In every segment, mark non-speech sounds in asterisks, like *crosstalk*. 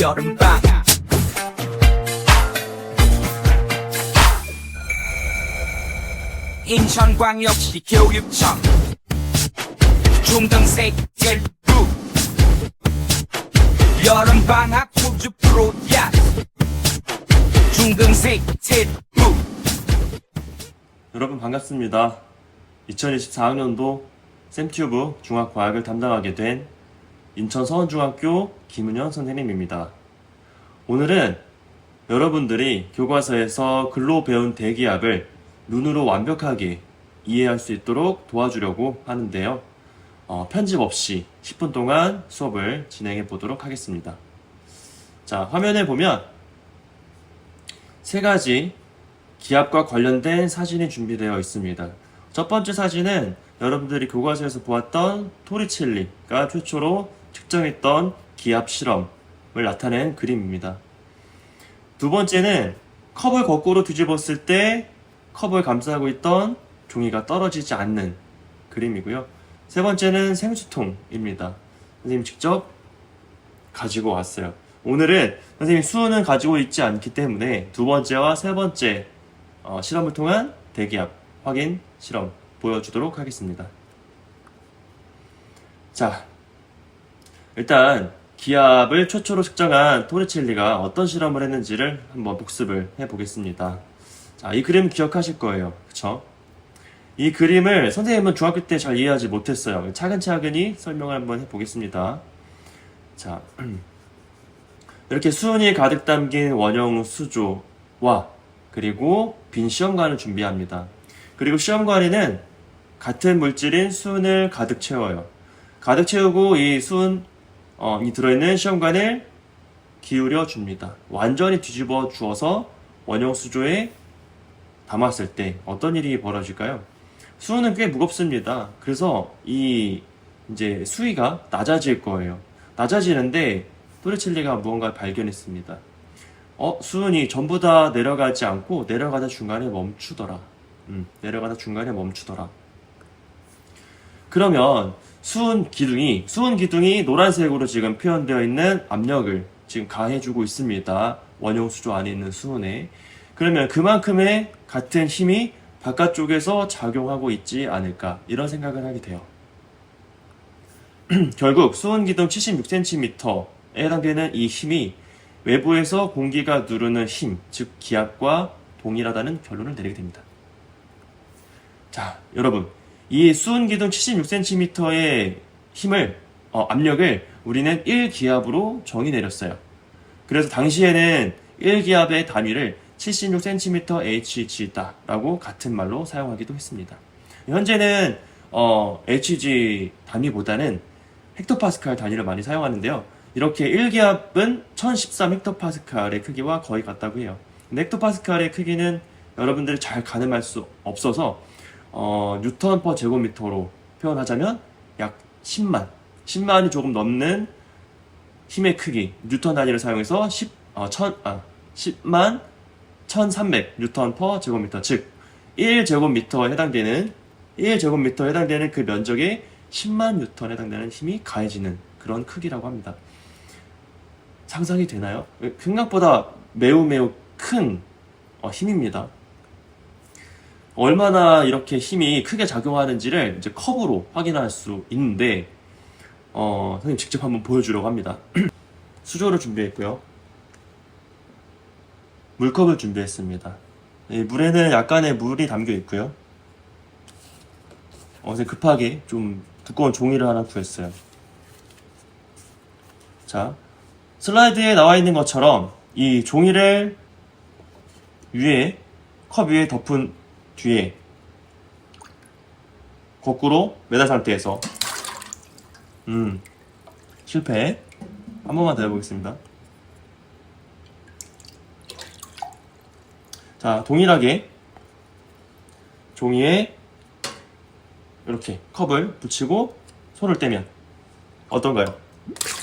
여름방학 인천광역시 교육청. 중등생 셀프. 여름방학 우주 프로젝트 중등생 셀프. 여러분 반갑습니다. 2024학년도 샘튜브 중학과학을 담당하게 된 인천 서원중학교 김은현 선생님입니다. 오늘은 여러분들이 교과서에서 글로 배운 대기압을 눈으로 완벽하게 이해할 수 있도록 도와주려고 하는데요. 어, 편집 없이 10분 동안 수업을 진행해 보도록 하겠습니다. 자, 화면에 보면 세 가지 기압과 관련된 사진이 준비되어 있습니다. 첫 번째 사진은 여러분들이 교과서에서 보았던 토리첼리가 최초로 측정했던 기압 실험을 나타낸 그림입니다. 두 번째는 컵을 거꾸로 뒤집었을 때 컵을 감싸고 있던 종이가 떨어지지 않는 그림이고요. 세 번째는 생수통입니다. 선생님 직접 가지고 왔어요. 오늘은 선생님 수는 가지고 있지 않기 때문에 두 번째와 세 번째 어, 실험을 통한 대기압 확인 실험 보여주도록 하겠습니다. 자, 일단 기압을 최초로 측정한 토리첼리가 어떤 실험을 했는지를 한번 복습을 해보겠습니다. 자, 이 그림 기억하실 거예요. 그쵸? 이 그림을 선생님은 중학교 때 잘 이해하지 못했어요. 차근차근히 설명을 한번 해보겠습니다. 자, *clears throat* 이렇게 수은이 가득 담긴 원형 수조와 그리고 빈 시험관을 준비합니다. 그리고 시험관에는 같은 물질인 수은을 가득 채워요. 가득 채우고 이 수은 어, 이 들어있는 시험관을 기울여 줍니다. 완전히 뒤집어 주어서 원형 수조에 담았을 때 어떤 일이 벌어질까요? 수은은 꽤 무겁습니다. 그래서 이 이제 수위가 낮아질 거예요. 낮아지는데 토리첼리가 무언가를 발견했습니다. 어, 수은이 전부 다 내려가지 않고 내려가다 중간에 멈추더라. 음, 내려가다 중간에 멈추더라. 그러면 수은 기둥이 수은 기둥이 노란색으로 지금 표현되어 있는 압력을 지금 가해주고 있습니다. 원형 수조 안에 있는 수은에. 그러면 그만큼의 같은 힘이 바깥쪽에서 작용하고 있지 않을까 이런 생각을 하게 돼요. *clears throat* 결국 수은 기둥 76cm에 해당되는 이 힘이 외부에서 공기가 누르는 힘, 즉 기압과 동일하다는 결론을 내리게 됩니다. 자, 여러분, 이 수은 기둥 76cm의 힘을 어, 압력을 우리는 1기압으로 정의 내렸어요. 그래서 당시에는 1기압의 단위를 76cm Hg다라고 같은 말로 사용하기도 했습니다. 현재는 어, Hg 단위보다는 헥토파스칼 단위를 많이 사용하는데요. 이렇게 1기압은 1013 헥토파스칼의 크기와 거의 같다고 해요. 근데 헥토파스칼의 크기는 여러분들이 잘 가늠할 수 없어서 어, 뉴턴 퍼 제곱미터로 표현하자면 약 10만, 10만이 조금 넘는 힘의 크기, 뉴턴 단위를 사용해서 10, 어, 1000, 아, 10만 1300 뉴턴 퍼 제곱미터, 즉 1제곱미터에 해당되는 1제곱미터에 해당되는 그 면적에 10만 뉴턴에 해당되는 힘이 가해지는 그런 크기라고 합니다. 상상이 되나요? 생각보다 매우 매우 큰 어, 힘입니다. 얼마나 이렇게 힘이 크게 작용하는지를 이제 컵으로 확인할 수 있는데, 어, 선생님 직접 한번 보여주려고 합니다. *clears throat* 수조를 준비했고요. 물컵을 준비했습니다. 이 물에는 약간의 물이 담겨 있고요. 어제 급하게 좀 두꺼운 종이를 하나 구했어요. 자, 슬라이드에 나와 있는 것처럼 이 종이를 위에 컵 위에 덮은 뒤에 거꾸로 매달 상태에서 음 실패 한 번만 더 해보겠습니다. 자 동일하게 종이에 이렇게 컵을 붙이고 손을 떼면 어떤가요?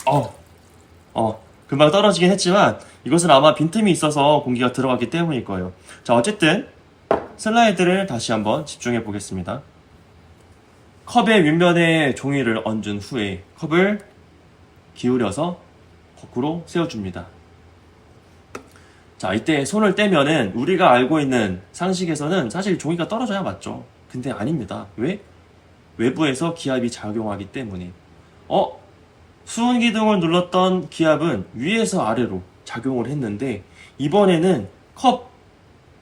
어, 어, 금방 떨어지긴 했지만 이것은 아마 빈틈이 있어서 공기가 들어갔기 때문일 거예요. 자, 어쨌든 슬라이드를 다시 한번 집중해 보겠습니다. 컵의 윗면에 종이를 얹은 후에 컵을 기울여서 거꾸로 세워줍니다. 자, 이때 손을 떼면은 우리가 알고 있는 상식에서는 사실 종이가 떨어져야 맞죠. 근데 아닙니다. 왜? 외부에서 기압이 작용하기 때문에. 어? 수은 기둥을 눌렀던 기압은 위에서 아래로 작용을 했는데 이번에는 컵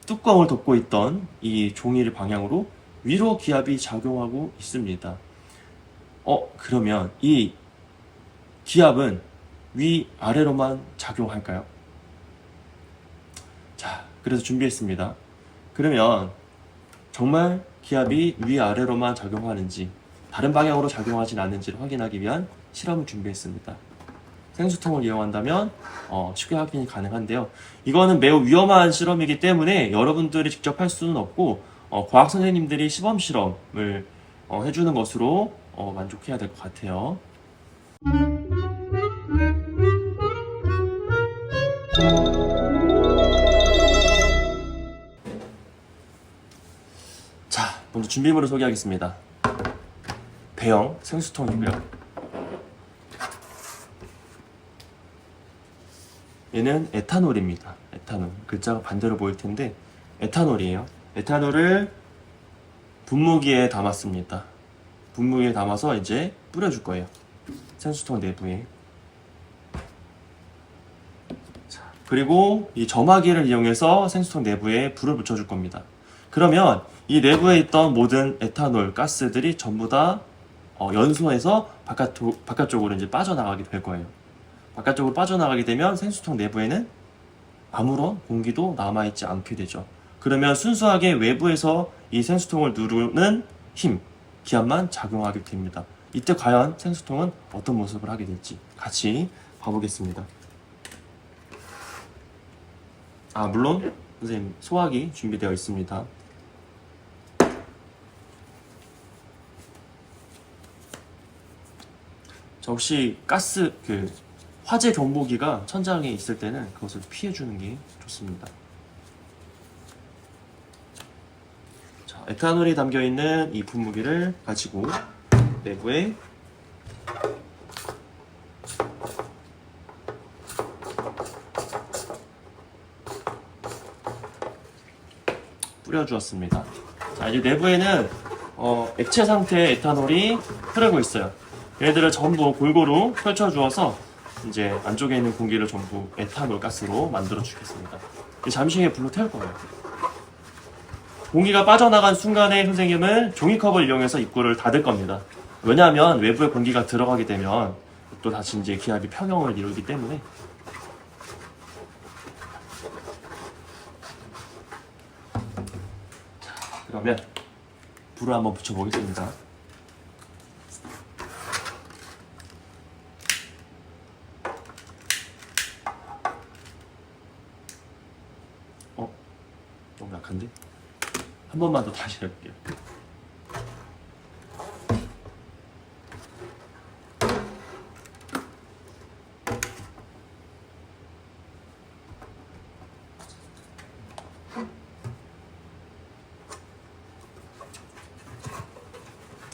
뚜껑을 덮고 있던 이 종이를 방향으로 위로 기압이 작용하고 있습니다. 어, 그러면 이 기압은 위 아래로만 작용할까요? 자, 그래서 준비했습니다. 그러면 정말 기압이 위아래로만 작용하는지 다른 방향으로 작용하진 않는지를 확인하기 위한 실험을 준비했습니다. 생수통을 이용한다면 어, 쉽게 확인이 가능한데요. 이거는 매우 위험한 실험이기 때문에 여러분들이 직접 할 수는 없고 어, 과학 선생님들이 시범 실험을 어, 해주는 것으로 어, 만족해야 될 것 같아요. 자, 먼저 준비물을 소개하겠습니다. 배영 생수통이고요. 얘는 에탄올입니다. 에탄올. 글자가 반대로 보일 텐데 에탄올이에요. 에탄올을 분무기에 담았습니다. 분무기에 담아서 이제 뿌려줄 거예요. 생수통 내부에. 자, 그리고 이 점화기를 이용해서 생수통 내부에 불을 붙여줄 겁니다. 그러면 이 내부에 있던 모든 에탄올 가스들이 전부 다 어, 연소해서 바깥쪽, 바깥쪽으로 이제 빠져나가게 될 거예요. 바깥쪽으로 빠져나가게 되면 생수통 내부에는 아무런 공기도 남아있지 않게 되죠. 그러면 순수하게 외부에서 이 생수통을 누르는 힘, 기압만 작용하게 됩니다. 이때 과연 생수통은 어떤 모습을 하게 될지 같이 봐보겠습니다. 아, 물론 선생님 소화기 준비되어 있습니다. 자, 혹시 가스 그 화재 경보기가 천장에 있을 때는 그것을 피해 주는 게 좋습니다. 자, 에탄올이 담겨 있는 이 분무기를 가지고 내부에 뿌려 주었습니다. 자, 이제 내부에는 어, 액체 상태의 에탄올이 흐르고 있어요. 얘들을 전부 골고루 펼쳐 주어서 이제 안쪽에 있는 공기를 전부 에탄올 가스로 만들어 주겠습니다. 잠시 후에 불로 태울 거예요. 공기가 빠져나간 순간에 선생님은 종이컵을 이용해서 입구를 닫을 겁니다. 왜냐하면 외부에 공기가 들어가게 되면 또 다시 이제 기압이 평형을 이루기 때문에 자, 그러면 불을 한번 붙여보겠습니다. 약한데? 한 번만 더 다시.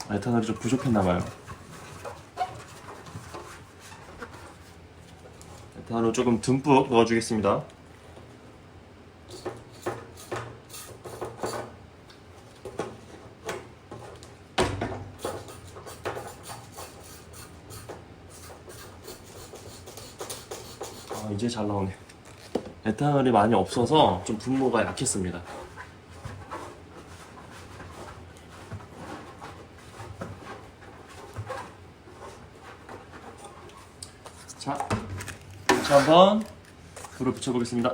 아, 에탄올이 좀 부족했나봐요. 에탄올 조금 듬뿍 넣어주겠습니다. 이제 잘 나오네. 에탄올이 많이 없어서 좀 분모가 약했습니다. 자, 다시 한번 불을 붙여보겠습니다.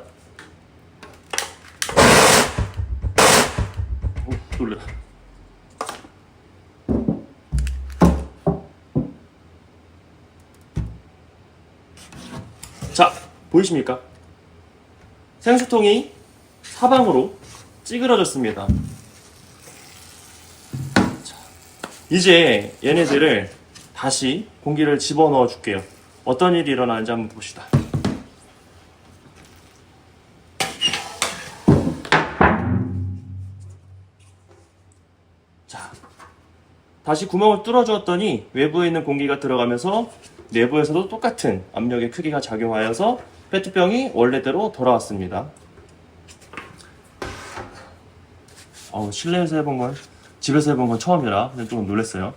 오, 놀래라. 보이십니까? 생수통이 사방으로 찌그러졌습니다. 자, 이제 얘네들을 다시 공기를 집어넣어 줄게요. 어떤 일이 일어나는지 한번 봅시다. 자, 다시 구멍을 뚫어 주었더니 외부에 있는 공기가 들어가면서 내부에서도 똑같은 압력의 크기가 작용하여서 페트병이 원래대로 돌아왔습니다. 어우, 실내에서 해본 건, 집에서 해본 건 처음이라 좀 놀랐어요.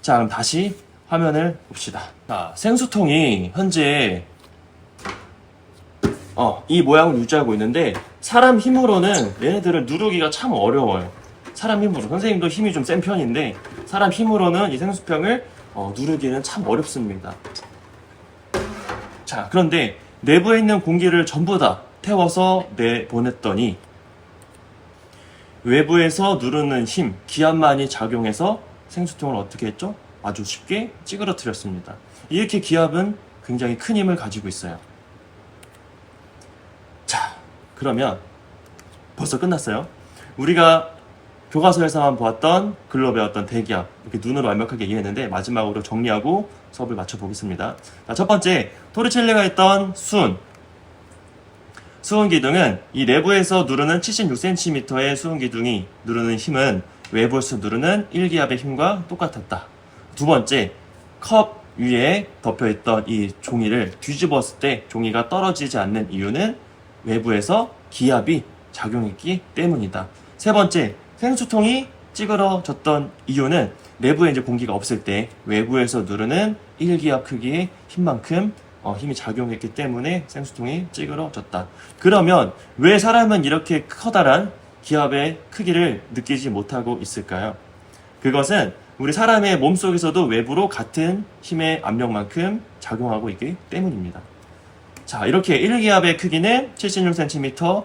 자, 그럼 다시 화면을 봅시다. 자, 생수통이 현재 어, 이 모양을 유지하고 있는데 사람 힘으로는 얘네들을 누르기가 참 어려워요. 사람 힘으로. 선생님도 힘이 좀 센 편인데 사람 힘으로는 이 생수병을 어, 누르기는 참 어렵습니다. 자, 그런데 내부에 있는 공기를 전부 다 태워서 내보냈더니 외부에서 누르는 힘, 기압만이 작용해서 생수통을 어떻게 했죠? 아주 쉽게 찌그러뜨렸습니다. 이렇게 기압은 굉장히 큰 힘을 가지고 있어요. 자, 그러면 벌써 끝났어요. 우리가 교과서에서만 보았던 글로 배웠던 대기압 이렇게 눈으로 완벽하게 이해했는데 마지막으로 정리하고 수업을 마쳐보겠습니다. 자, 첫 번째 토리첼리가 했던 수은 수은 기둥은 이 내부에서 누르는 76cm의 수은 기둥이 누르는 힘은 외부에서 누르는 1기압의 힘과 똑같았다. 두 번째 컵 위에 덮여있던 이 종이를 뒤집었을 때 종이가 떨어지지 않는 이유는 외부에서 기압이 작용했기 때문이다. 세 번째, 생수통이 찌그러졌던 이유는 내부에 이제 공기가 없을 때 외부에서 누르는 1기압 크기의 힘만큼 어, 힘이 작용했기 때문에 생수통이 찌그러졌다. 그러면 왜 사람은 이렇게 커다란 기압의 크기를 느끼지 못하고 있을까요? 그것은 우리 사람의 몸 속에서도 외부로 같은 힘의 압력만큼 작용하고 있기 때문입니다. 자, 이렇게 1기압의 크기는 76cm의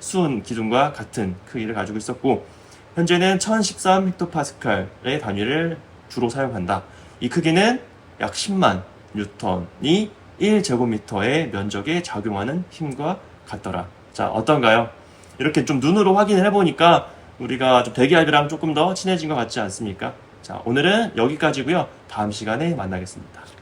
수은 기둥과 같은 크기를 가지고 있었고, 현재는 1013 헥토파스칼의 단위를 주로 사용한다. 이 크기는 약 10만 뉴턴이 1제곱미터의 면적에 작용하는 힘과 같더라. 자, 어떤가요? 이렇게 좀 눈으로 확인을 해보니까 우리가 좀 대기압이랑 조금 더 친해진 것 같지 않습니까? 자, 오늘은 여기까지고요. 다음 시간에 만나겠습니다.